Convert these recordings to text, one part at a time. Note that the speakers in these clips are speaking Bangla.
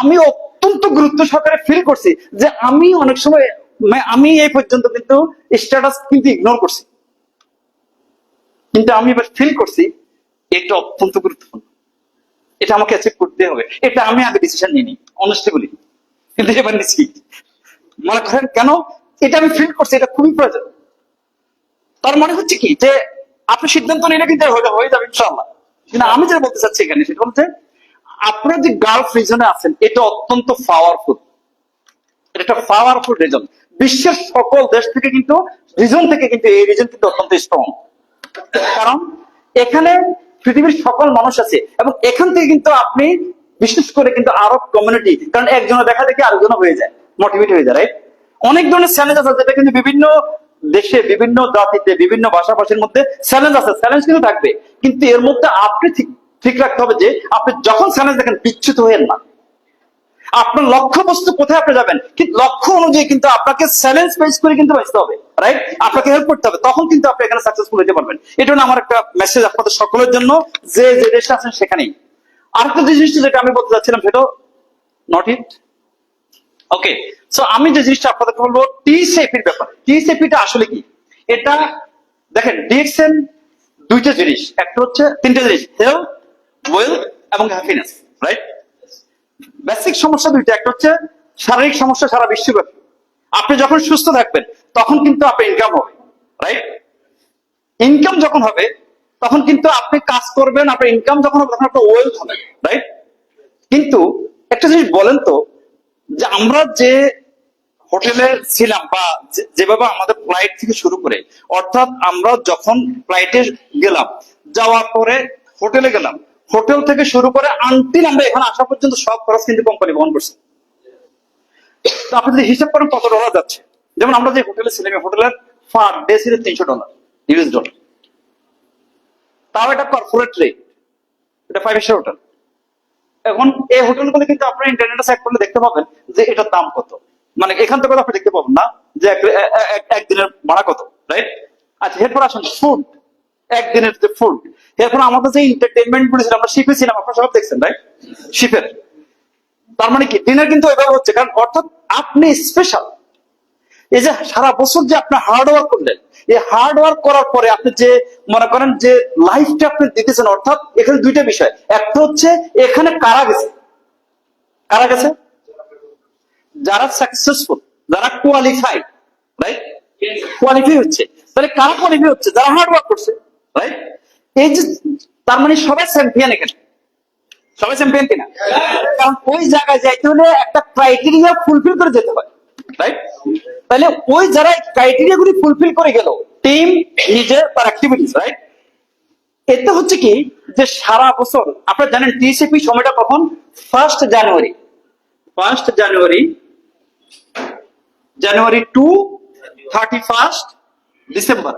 আমি অত্যন্ত গুরুত্ব সহকারে ফিল করছি যে আমি অনেক সময় মানে আমি এই পর্যন্ত কিন্তু স্ট্যাটাস কিন্তু ইগনোর করছি। কিন্তু আমি এবার ফিল করছি এটা অত্যন্ত গুরুত্বপূর্ণ। এটা আমাকে অ্যাচিভ করতে হবে। এটা আমি আগে ডিসিশন নিইনি অনেস্টলি বলি। কিন্তু এবার নিচ্ছি। মনে করেন কেন? এটা আমি ফিল করছি, এটা খুবই প্রয়োজন। তার মানে হচ্ছে কি? যে আপনি সিদ্ধান্ত নিলে কিন্তু হয়ে যাবে ইনশাল্লাহ কিন্তু আমি যেটা বলতে চাচ্ছি এখানে সেটা হচ্ছে আপনার যে গালফ রিজনে আছেন, এটা অত্যন্ত পাওয়ারফুল এটা পাওয়ারফুল রিজন বিশ্বের সকল দেশ থেকে কিন্তু রিজন থেকে কিন্তু এই রিজন কিন্তু অত্যন্ত স্ট্রং কারণ এখানে পৃথিবীর সকল মানুষ আছে এবং এখান থেকে কিন্তু আপনি বিশেষ করে কিন্তু আরব কমিউনিটি কারণ একজনের দেখা দেখে আরেকজন হয়ে যায় মোটিভেট হয়ে যায় রাইট অনেক ধরনের চ্যালেঞ্জ আছে, যেটা কিন্তু বিভিন্ন দেশে, বিভিন্ন জাতিতে, বিভিন্ন ভাষাভাষীর মধ্যে চ্যালেঞ্জ আছে। চ্যালেঞ্জ কিন্তু থাকবে। কিন্তু এর মধ্যে আপনি ঠিক ঠিক রাখতে হবে যে আপনি যখন চ্যালেঞ্জ দেখেন বিচ্ছুত হয়েন না। আপনার লক্ষ্য বস্তু কোথায় আপনি যাবেন? কিন্তু লক্ষ্য অনুযায়ী কিন্তু আপনাকে চ্যালেঞ্জ ফেস করে কিন্তু বাঁচতে হবে রাইট আপনাকে হেল্প করতে হবে। তখন কিন্তু আপনি এখানে সাকসেসফুল হতে পারবেন। এটা আমার একটা মেসেজ আপনাদের সকলের জন্য। যে যে দেশে আছেন সেখানেই। আরেকটা জিনিসটা যেটা আমি বলতে চাচ্ছিলাম সেটা নট ইট ওকে সো আমি যে জিনিসটা আপনাদেরকে বলব টি সেপির ব্যাপারে। টি সেপিটা আসলে কি? এটা দেখেন ডিএক্সএন দুইটা জিনিস। একটা হচ্ছে তিনটা জিনিস। হেলথ ওয়েলথ এবং শারীরিক সমস্যা সারা বিশ্বব্যাপী আপনি যখন সুস্থ থাকবেন, তখন কিন্তু আপনার ইনকাম হবে রাইট ইনকাম যখন হবে, তখন কিন্তু আপনি কাজ করবেন, আপনার ইনকাম যখন হবে, তখন আপনার ওয়েলথ হবে রাইট কিন্তু একটা জিনিস বলেন তো, যে আমরা যে হোটেলে ছিলাম বা যেভাবে আমাদের ফ্লাইট থেকে শুরু করে, অর্থাৎ আমরা যখন ফ্লাইটে গেলাম, যাওয়ার পরে হোটেলে গেলাম হোটেল থেকে শুরু করে আনটিল আমরা এখানে আসা পর্যন্ত সব খরচ কিন্তু কোম্পানি বহন করছে। তো আপনি যদি হিসাব করেন কত ডলার যাচ্ছে? যেমন আমরা যে হোটেলে ছিলাম হোটেলের পার ডে ছিল তিনশো ডলার ইউএস ডলার তাও এটা কর্পোরেট রেট এটা ফাইভ স্টার হোটেল এখন এই হোটেলগুলো কিন্তু আপনার ইন্টারনেটে চেক করলে দেখতে পাবেন যে এটার দাম কত। মানে এখান থেকে আপনি দেখতে পাবেন না যে একদিনের ভাড়া কত রাইট আচ্ছা এরপর আসুন ফুড একদিনের যে ফুড এরপর আমাদের যে এন্টারটেনমেন্টগুলো আমরা শিপে ছিলাম, আপনারা সব দেখছেন রাইট শিপের তার মানে কি? ডিনার কিন্তু এভাবে হচ্ছে, কারণ অর্থাৎ আপনি স্পেশাল এই যে সারা বছর যে আপনি হার্ড ওয়ার্ক করলেন, এই হার্ড ওয়ার্ক করার পরে আপনি যে, মনে করেন যে লাইফটা আপনি দিতেছেন, অর্থাৎ এখানে দুইটা বিষয়। একটা হচ্ছে, এখানে কারা গেছে? কারা গেছে? যারা সাকসেসফুল যারা কোয়ালিফাইড রাইট কোয়ালিফাই হচ্ছে। তাহলে কারা কোয়ালিফাই হচ্ছে? যারা হার্ড ওয়ার্ক করছে। রাইট তার মানে সবাই চ্যাম্পিয়ন এখানে। সবাই চ্যাম্পিয়ন কিনা? কারণ ওই জায়গায় যাইতে হলে একটা ক্রাইটেরিয়া ফুলফিল করে যেতে হয়। রাইট তাহলে ওই যারা ক্রাইটেরিয়া গুলি ফুলফিল করে গেল টিম নিজে তার অ্যাক্টিভিটিস রাইট এতে হচ্ছে কি যে সারা বছর, আপনারা জানেন টিসিপি সময়টা কখন? First January first January January to thirty first December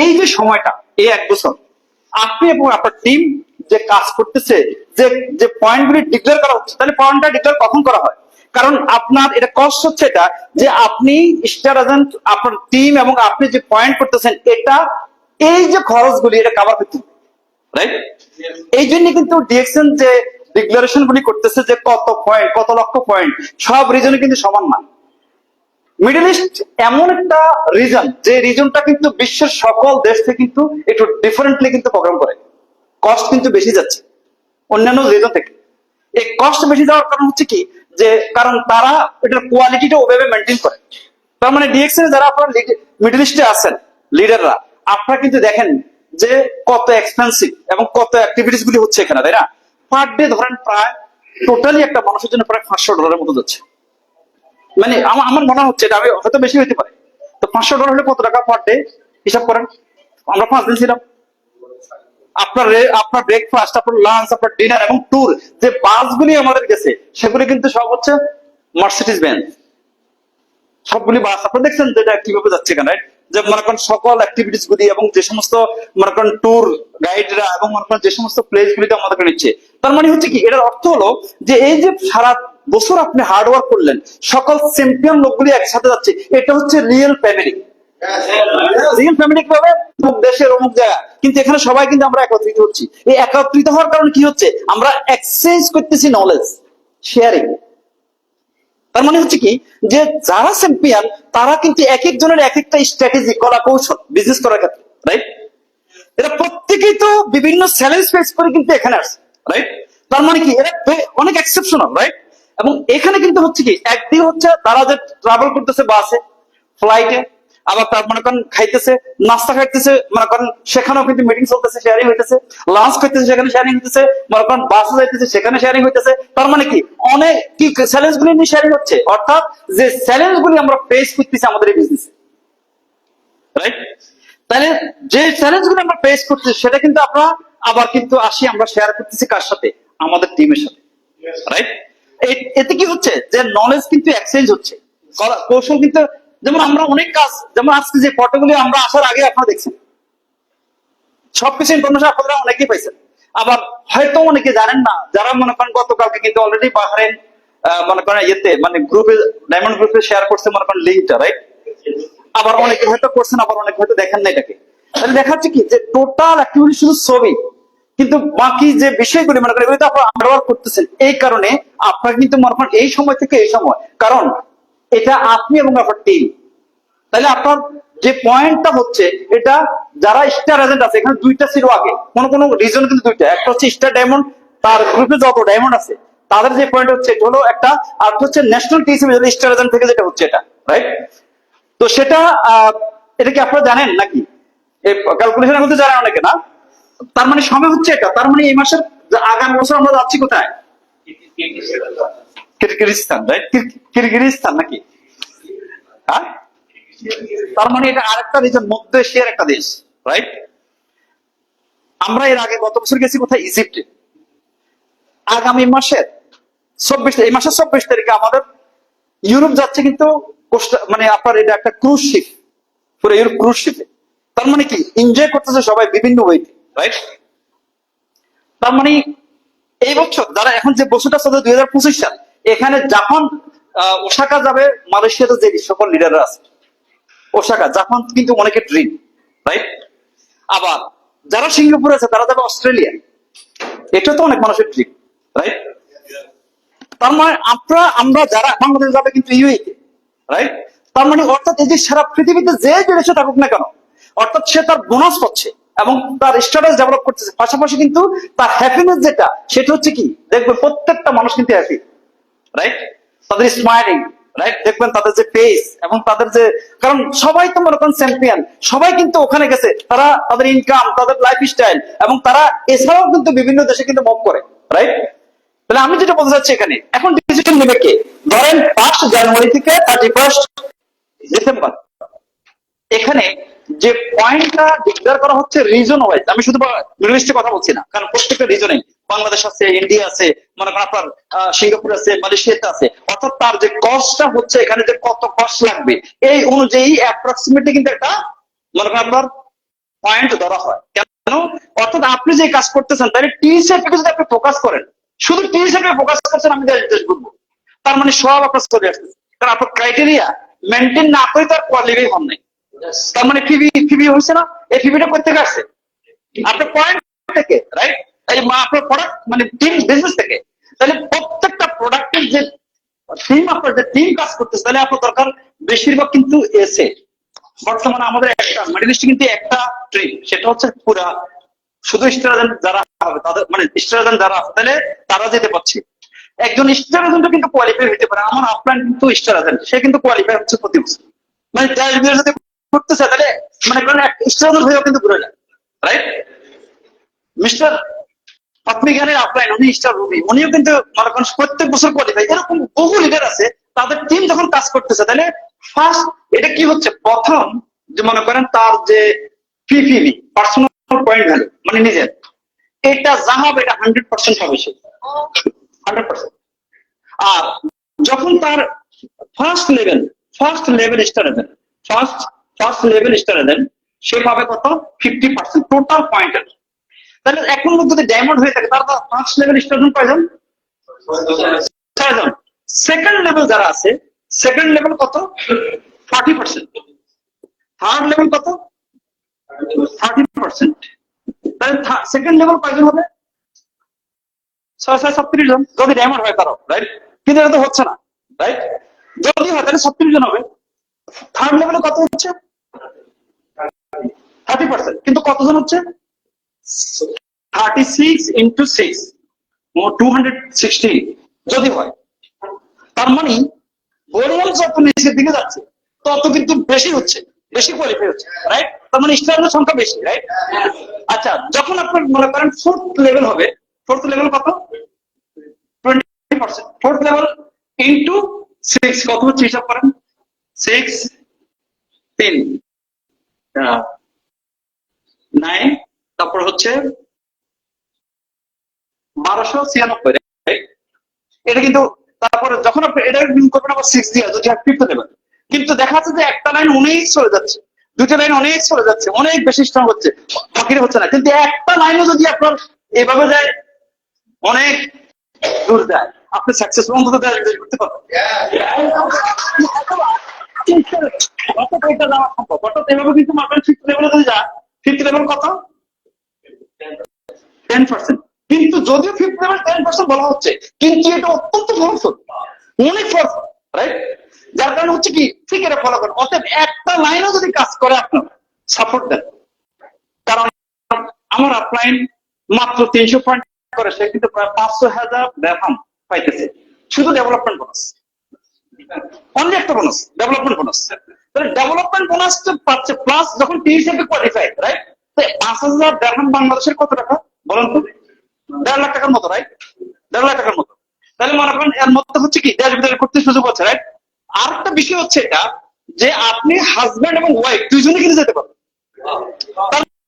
এই যে সময়টা, এই এক বছর, আপনি এবং আপনার টিম যে কাজ করতেছে, যে যে পয়েন্টগুলি ডিক্লেয়ার করা হচ্ছে, তাহলে পয়েন্টটা ডিক্লেয়ার কখন করা হয়? কারণ আপনার এটা কষ্ট হচ্ছে এটা, যে আপনি স্টার এজেন্ট আপনার টিম এবং আপনি যে পয়েন্ট করতেছেন, এটা, এই যে খরচগুলি, এটা কাভার করতে রাইট এই জন্য কিন্তু ডিএকশন যে ডিক্লারেশন গুলি করতেছে, যে কত পয়েন্ট কত লক্ষ পয়েন্ট সব রিজনে কিন্তু সমান না মিডল ইস্ট এমন একটা রিজন যে রিজনটা কিন্তু বিশ্বের সকল দেশ থেকে কিন্তু একটু ডিফারেন্টলি কিন্তু প্রোগ্রাম করে। কস্ট কিন্তু বেশি যাচ্ছে, অন্যান্য রিজন থেকে। এই কস্ট বেশি যাওয়ার কারণ হচ্ছে কি? যে কারণ তারা এটার কোয়ালিটিটা ওভাবে মেনটেন করে। তার মানে ডিএক্সএন যারা আপনার মিডল ইস্টে আছেন লিডাররা আপনারা কিন্তু দেখেন যে কত এক্সপেন্সিভ এবং কত অ্যাক্টিভিটিস গুলি হচ্ছে এখানে, তাই না? পার ডে ধরেন প্রায় টোটালি একটা মানুষের জন্য প্রায় পাঁচশো ডলারের মতো যাচ্ছে। মানে আমার মনে হচ্ছে এটা আমি হয়তো বেশি হইতে পারে। তো পাঁচশো ডলার হলে কত টাকা পার ডে হিসাব করেন? আমরা পাঁচ দিন ছিলাম। আপনার আপনার ব্রেকফাস্ট আপনার লাঞ্চ আপনার ডিনার এবং ট্যুর যে বাসগুলি আমাদের গেছে, সেগুলি কিন্তু সব হচ্ছে মার্সিডিজ ব্যান্ড সবগুলি বাস আপনারা দেখছেন যে এটা কীভাবে যাচ্ছে কেন? যে মনে করেন সকল অ্যাক্টিভিটিস গুলি এবং যে সমস্ত মনে করেন ট্যুর গাইডরা এবং মনে করেন যে সমস্ত প্লেস গুলিতে আমাদেরকে নিচ্ছে। তার মানে হচ্ছে কি, এটার অর্থ হলো যে এই যে সারা বছর আপনি হার্ড ওয়ার্ক করলেন, সকল চ্যাম্পিয়ন লোকগুলি একসাথে যাচ্ছে, এটা হচ্ছে রিয়েল ফ্যামিলি রিয়েল ফ্যামিলি কীভাবে? অমুক দেশের অমুক জায়গা কিন্তু এখানে সবাই কিন্তু আমরা একত্রিত হচ্ছি। এই একত্রিত হওয়ার কারণে কি হচ্ছে? আমরা এক্সচেঞ্জ করতেছি নলেজ শেয়ারিং তার মানে হচ্ছে কি? যে যারা চ্যাম্পিয়ন তারা কিন্তু এক একজনের এক একটা স্ট্র্যাটেজি কলা কৌশল বিজনেস করার ক্ষেত্রে রাইট এরা প্রত্যেকেই তো বিভিন্ন চ্যালেঞ্জ ফেস করে কিন্তু এখানে আসছে রাইট তার মানে কি? এরা অনেক এক্সেপশনাল রাইট এবং এখানে কিন্তু হচ্ছে কি একদিকে হচ্ছে তারা যে ট্রাভেল করতেছে বাসে ফ্লাইটে আবার তার মনে করেন খাইতেছে নাস্তা খাইতেছে মনে করেন সেখানেও কিন্তু মিটিং চলতেছে শেয়ারিং হইতেছে লাঞ্চ খাইতেছে সেখানে শেয়ারিং হইতেছে মনে করেন বাসে যাইতেছে সেখানে শেয়ারিং হইতেছে। তার মানে কি অনেক কি চ্যালেঞ্জ গুলি নিয়ে শেয়ারিং হচ্ছে অর্থাৎ যে চ্যালেঞ্জ গুলি আমরা ফেস করতেছি আমাদের এই বিজনেসে রাইট তাহলে যে চ্যালেঞ্জগুলো আমরা ফেস করতেছি সেটা কিন্তু আমরা আবার কিন্তু আসি আমরা শেয়ার করতেছি কার সাথে? আমাদের টিমের সাথে। রাইট এতে কি হচ্ছে? যে নলেজ কিন্তু এক্সচেঞ্জ হচ্ছে। কৌশল কিন্তু, যেমন আমরা অনেক কাজ, যেমন আজকে যে ফটোগুলি আমরা আসার আগে আপনারা দেখছেন। সবকিছু ইনফরমেশন আপনারা অনেকেই পাইছেন। আবার হয়তো অনেকে জানেন না, যারা মনে করেন গতকালকে কিন্তু অলরেডি বাহারেন মনে করেন ইয়েতে মানে গ্রুপে ডায়মন্ড গ্রুপে শেয়ার করছে মনে করেন লিঙ্কটা রাইট আবার অনেকে হয়তো করছেন, আবার অনেকে হয়তো দেখেন না এটাকে। তাহলে দেখা যাচ্ছে কি? যে টোটাল অ্যাক্টিভিটি শুধু ছবি। কিন্তু বাকি যে বিষয়গুলি, মনে করেন, এগুলো তো আন্ডারওয়ার্ক করতেছেন। এই কারণে আপনার কিন্তু মনে করেন, এই সময় থেকে এই সময়। কারণ এটা আপনি এবং আপনার টিম তাহলে আপনার যে পয়েন্টটা হচ্ছে, এটা যারা স্টার এজেন্ট আছে, এখানে দুইটা ছিল আগে। কোন কোন রিজন কিন্তু দুইটা। একটা হচ্ছে স্টার ডায়মন্ড তার গ্রুপে যত ডায়মন্ড আছে, তাদের যে পয়েন্ট হচ্ছে, এটা হলো একটা, আর হচ্ছে ন্যাশনাল টি হিসেবে স্টার এজেন্ট থেকে যেটা হচ্ছে এটা রাইট তো সেটা এটা কি আপনারা জানেন নাকি? ক্যালকুলেশন করতে জানেন অনেকে, না? তার মানে সময় হচ্ছে এটা, তার মানে এই মাসের আগামী বছর আমরা যাচ্ছি কোথায়? কিরগিজস্তান রাইট কিরগিজস্তান নাকি? হ্যাঁ? তার মানে এটা আরেকটা রিজন মধ্য এশিয়ার একটা দেশ রাইট আমরা এর আগে গত বছর গেছি কোথায়? ইজিপ্টে। আগামী মাসের চব্বিশ, এই মাসের চব্বিশ তারিখে আমাদের ইউরোপ যাচ্ছে কিন্তু মানে আপনার এটা একটা ক্রুজ শিপ পুরো ইউরোপ ক্রুজ শিপে তার মানে কি? এনজয় করতেছে সবাই বিভিন্ন ওয়েতে রাইট তার মানে এই বছর যারা এখন যে বছরটা চলছে দুই হাজার পঁচিশ সাল এখানে আহ, ওসাকা যাবে মালয়েশিয়াতে যে সকল লিডাররা আছে। ওসাকা জাপান কিন্তু অনেকের ড্রিম রাইট আবার যারা সিঙ্গাপুরে আছে তারা যাবে অস্ট্রেলিয়া। এটা তো অনেক মানুষের ড্রিম রাইট তার মানে আমরা আমরা যারা বাংলাদেশ যাবে কিন্তু ইউএতে রাইট তার মানে অর্থাৎ এই যে সারা পৃথিবীতে যে দেশে থাকুক না কেন অর্থাৎ সে তার বোনাস পাচ্ছে। এবং তার স্ট্যাটাস ডেভেলপ করতেছে। পাশাপাশি কিন্তু তার হ্যাপিনেস যেটা, সেটা হচ্ছে কি? দেখবে প্রত্যেকটা মানুষ কিন্তু হ্যাপি রাইট তাদের স্মাইলিং রাইট দেখবেন তাদের যে ফেস এবং তাদের যে, কারণ সবাই তো মনে করেন চ্যাম্পিয়ন সবাই কিন্তু ওখানে গেছে। তারা তাদের ইনকাম তাদের লাইফ স্টাইল এবং তারা এছাড়াও কিন্তু বিভিন্ন দেশে কিন্তু মুভ করে রাইট তাহলে আমি যেটা বলতে চাচ্ছি এখানে, এখন ডিসিশন নেবে কে? ধরেন ফার্স্ট জানুয়ারি থেকে থার্টি ফার্স্ট ডিসেম্বর এখানে যে পয়েন্টটা ডিক্লেয়ার করা হচ্ছে রিজন ওয়াইজ আমি শুধু মিডল ইস্টের কথা বলছি না, কারণ প্রত্যেকটা রিজনে বাংলাদেশ আছে ইন্ডিয়া আছে, মনে করেন আপনার সিঙ্গাপুর আছে মালয়েশিয়াতে আছে, অর্থাৎ তার যে কস্টটা হচ্ছে এখানে যে কত কস্ট লাগবে, এই অনুযায়ী অ্যাপ্রক্সিমেটলি কিন্তু একটা, মনে করেন আপনার পয়েন্ট ধরা হয়। কেন? অর্থাৎ আপনি যে কাজ করতেছেন, তাহলে টি সেটকে যদি আপনি ফোকাস করেন, শুধু টি সেটে ফোকাস করছেন, আমি দেশ ঘুরবো। তার মানে সব আপনার চলে আসতেছে। কারণ আপনার ক্রাইটেরিয়া মেনটেন না করে তার কোয়ালিটি হন নাই। তার মানে ফিবি ফিবি হয়েছে না? এই ফিবিটা করতে আসছে? আপনার পয়েন্ট থেকে রাইট এই আপনার প্রোডাক্ট মানে টিম বিজনেস থেকে। তাহলে প্রত্যেকটা প্রোডাক্টের যে টিম আপনার যে টিম কাজ করতেছে, তাহলে আপনার দরকার বেশিরভাগ কিন্তু এসে বর্তমানে আমাদের একটা মিডল কিন্তু একটা সেটা হচ্ছে পুরা। শুধু স্টার যারা হবে, তাদের মানে স্টার যারা আছে, তাহলে তারা যেতে পারছে। একজন স্টার এজেন্টও কিন্তু কোয়ালিফাই হতে পারে আমার আপলাইন কিন্তু স্টার এজেন্ট সে কিন্তু কোয়ালিফাই হচ্ছে প্রতি বছর। মানে যদি করতেছে তাহলে মানে কারণ স্টার হয়েও কিন্তু ঘুরে যায় রাইট মিস্টার আপনি জ্ঞানের আপলাইন উনি স্টার রুবি উনিও কিন্তু মনে করেন প্রত্যেক বছর কোয়ালিফাই এরকম বহু লিডার আছে, তাদের টিম যখন কাজ করতেছে, তাহলে ফার্স্ট এটা কি হচ্ছে? প্রথম যে মনে করেন তার যে পিপিভি পার্সোনাল পয়েন্ট ভ্যালু মানে নিজের, এটা যা হবে এটা হান্ড্রেড পার্সেন্ট হবে সে। হান্ড্রেড পার্সেন্ট আর যখন তার first level first level star first first level star agent সে পাবে কত? ফিফটি পার্সেন্ট টোটাল পয়েন্টের তাহলে এখন যদি ডায়মন্ড হয়ে থাকে তার ফার্স্ট লেভেল স্টার এজেন্ট কয়জন? ছয়জন। সেকেন্ড লেভেল যারা আছে সেকেন্ড লেভেল কত? ফর্টি পার্সেন্ট থার্ড লেভেল কত? থার্টি পার্সেন্ট তাহলে সেকেন্ড লেভেল কয়জন হবে? ছয় ছয় ছত্রিশ জন। যদি ডায়মন্ড হয় কারও রাইট কিন্তু এটা তো হচ্ছে না রাইট যদি হয়, তাহলে ছত্রিশ জন হবে। থার্ড লেভেলে কত হচ্ছে? থার্টি পার্সেন্ট কিন্তু কতজন হচ্ছে? Thirty six into six two hundred sixty যদি হয়, তার মানে ভলিউম যত নিচের দিকে যাচ্ছে, তত কিন্তু বেশি হচ্ছে, বেশি কোয়ালিফাই হচ্ছে রাইট তার মানে স্টুডেন্টের সংখ্যা বেশি রাইট আচ্ছা যখন আপনার মনে করেন ফোর্থ লেভেল হবে ফোর্থ লেভেল কত? Twenty percent fourth level into six কত হচ্ছে হিসাব করেন? সিক্স তিন নাইন তারপর হচ্ছে বারোশো ছিয়ানব্বই? এটা কিন্তু তারপরে যখন এটা কিন্তু দেখা যাচ্ছে যে একটা লাইন অনেক চলে যাচ্ছে। দুটো লাইন অনেক চলে যাচ্ছে, অনেক বেশি স্ট্রং হচ্ছে, বাকিটা হচ্ছে না। কিন্তু একটা লাইনও যদি আপনার এভাবে যায়, অনেক দূর যায়। আপনি সাকসেসফুল অন্তত করতে পারবেন। যদিও লেভেল টেন পার্সেন্ট বলা হচ্ছে, কিন্তু এটা অত্যন্ত রাইট যার কারণে হচ্ছে কি ঠিক এটা ফলো একটা লাইনও যদি কাজ করে আপনার সাপোর্ট দেন। কারণ আমার আপলাইন মাত্র তিনশো পয়েন্ট করে, সে কিন্তু প্রায় পাঁচশো হাজার পাইতেছে। শুধু ডেভেলপমেন্ট বোনাস অনলি একটা বোনাস ডেভেলপমেন্ট বোনাস তাহলে ডেভেলপমেন্ট বোনাসটা পাচ্ছে প্লাস যখন টিএসএফ কোয়ালিফাই রাইট পাঁচ হাজার দেড়হাম বাংলাদেশের কত টাকা? বলেন তো। দেড় লাখ টাকার মতো রাইট দেড় লাখ টাকার মতো। তাহলে মনে করেন এর মধ্যে হচ্ছে কি? দেশ বিদেশে করতে সুযোগ হচ্ছে রাইট আর একটা বিষয় হচ্ছে এটা, যে আপনি হাজব্যান্ড এবং ওয়াইফ দুইজনে কিন্তু যেতে পারবেন।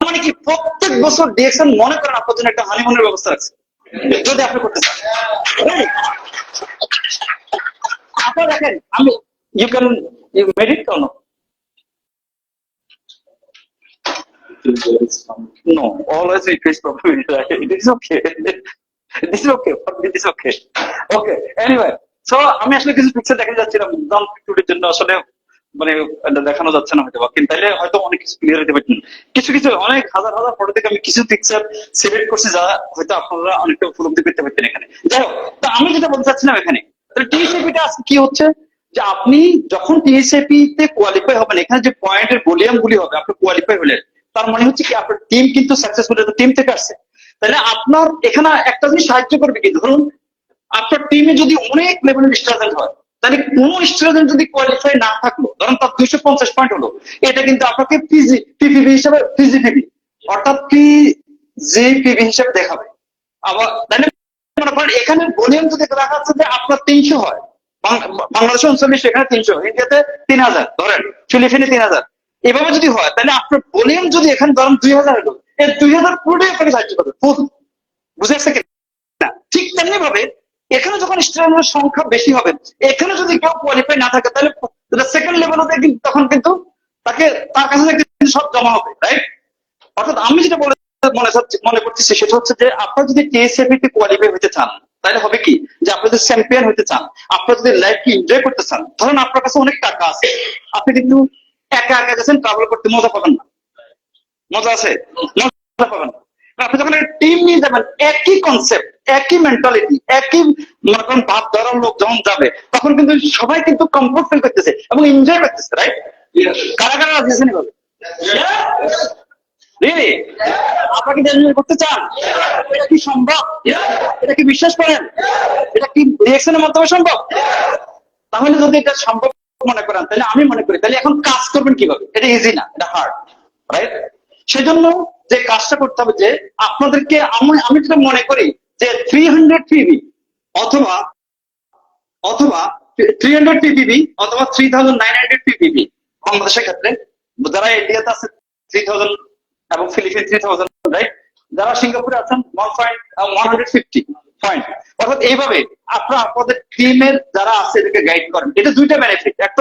মানে কি? প্রত্যেক বছর ডিএক্সএন মনে করেন আপনার জন্য একটা হানিমুনের ব্যবস্থা আছে। যদি আপনি করতে চান? আপনারা দেখেন আমি ইউ ক্যান মেডিট কেন No, always we face. Right? It is okay. This is okay. It is okay. Okay. Anyway, so আমি আসলে কিছু পিকচার দেখে যাচ্ছিলাম জন টুডের জন্য আসলে মানে দেখানো যাচ্ছে না হয়তো কিন্তু তাইলে হয়তো অনেক কিছু ক্লিয়ার হতে পারছেন কিছু কিছু অনেক হাজার হাজার ফটো থেকে আমি কিছু পিকচার সিলেক্ট করছি যা হয়তো আপনারা অনেকটা উপলব্ধি করতে পারতেন এখানে যাই হোক তো আমি যেটা বলতে চাচ্ছিলাম এখানে কি হচ্ছে? যে আপনি যখন টিএসএপি তে কোয়ালিফাই হবেন, এখানে যে পয়েন্টের ভলিউম গুলি হবে, আপনি কোয়ালিফাই হলেন, তার মানে হচ্ছে কি আপনার টিম কিন্তু সাকসেসফুল টিম থেকে আসছে। তাহলে আপনার এখানে একটা জিনিস সাহায্য করবে কি? ধরুন, আপনার টিমে যদি অনেক লেভেলের স্টুডেন্ট হয়, তাহলে কোন স্টুডেন্ট যদি কোয়ালিফাই না থাকল, ধরুন তার দুইশো পঞ্চাশ পয়েন্ট হলো, এটা কিন্তু আপনাকে পিজি পিপিভি হিসাবে পিজিপিভি অর্থাৎ পিজিপিভি হিসাবে দেখাবে। আবার মনে করেন, এখানে ভলিউম যদি দেখা যাচ্ছে যে আপনার তিনশো হয় বাংলাদেশে উনচল্লিশ এখানে তিনশো, ইন্ডিয়াতে তিন হাজার, ধরেন, ফিলিপিনে তিন হাজার। এভাবে যদি হয়, তাহলে আপনার ভলিউম যদি এখানে ধরেন দুই হাজার হলো, এই দুই হাজার পুরোটাই আপনাকে সাহায্য করবে বুঝে আসছে ঠিক তেমনি ভাবে এখানে যখন স্টুডেন্টের সংখ্যা বেশি হবে, এখানে যদি কেউ কোয়ালিফাই না থাকে, তাহলে সেকেন্ড লেভেলে কিন্তু, তখন কিন্তু তাকে, তার কাছে সব জমা হবে রাইট অর্থাৎ আমি যেটা বলে মনে হচ্ছে মনে করতেছি সেটা হচ্ছে যে আপনারা যদি টিএসএপি তে কোয়ালিফাই হতে চান তাহলে হবে কি? যে আপনি যদি চ্যাম্পিয়ন হতে চান আপনারা যদি লাইফকে এনজয় করতে চান ধরুন আপনার কাছে অনেক টাকা আছে আপনি কিন্তু একা একা গেছেন ট্রাভেল করতে মজা পাবেন না। মজা আছে? মজা পাবেন না। আপনি যখন টিম নিয়ে যাবেন একই কনসেপ্ট একই মেন্টালিটি একই মনে করেন ভাব ধরার লোক যখন যাবে তখন কিন্তু সবাই কিন্তু কমফোর্ট ফিল করতেছে এবং এনজয় করতেছে রাইট কারা কারা রাজি আছেন আপনাকে এনজয় করতে চান, এটা কি সম্ভব? এটা কি বিশ্বাস করেন? এটা কি রিয়েকশনের মাধ্যমে সম্ভব? তাহলে যদি এটা সম্ভব মনে করেন, তাহলে আমি মনে করি, তাহলে এখন কাজ করবেন কীভাবে? এটা ইজি না, এটা হার্ড রাইট সেজন্য যে কাজটা করতে হবে যে আপনাদেরকে আমি আমি যেটা মনে করি যে থ্রি হান্ড্রেড পিবি অথবা অথবা থ্রি হান্ড্রেড পিপিবি অথবা three thousand nine hundred PPB বাংলাদেশের ক্ষেত্রে, যারা ইন্ডিয়াতে আছে থ্রি থাউজেন্ড এবং ফিলিপিন থ্রি থাউজেন্ড রাইট যারা সিঙ্গাপুরে আছেন one point one hundred fifty point অর্থাৎ এইভাবে আপনারা আপনাদের টিমের যারা আছে, এদেরকে গাইড করেন। এটা দুইটা বেনিফিট একটা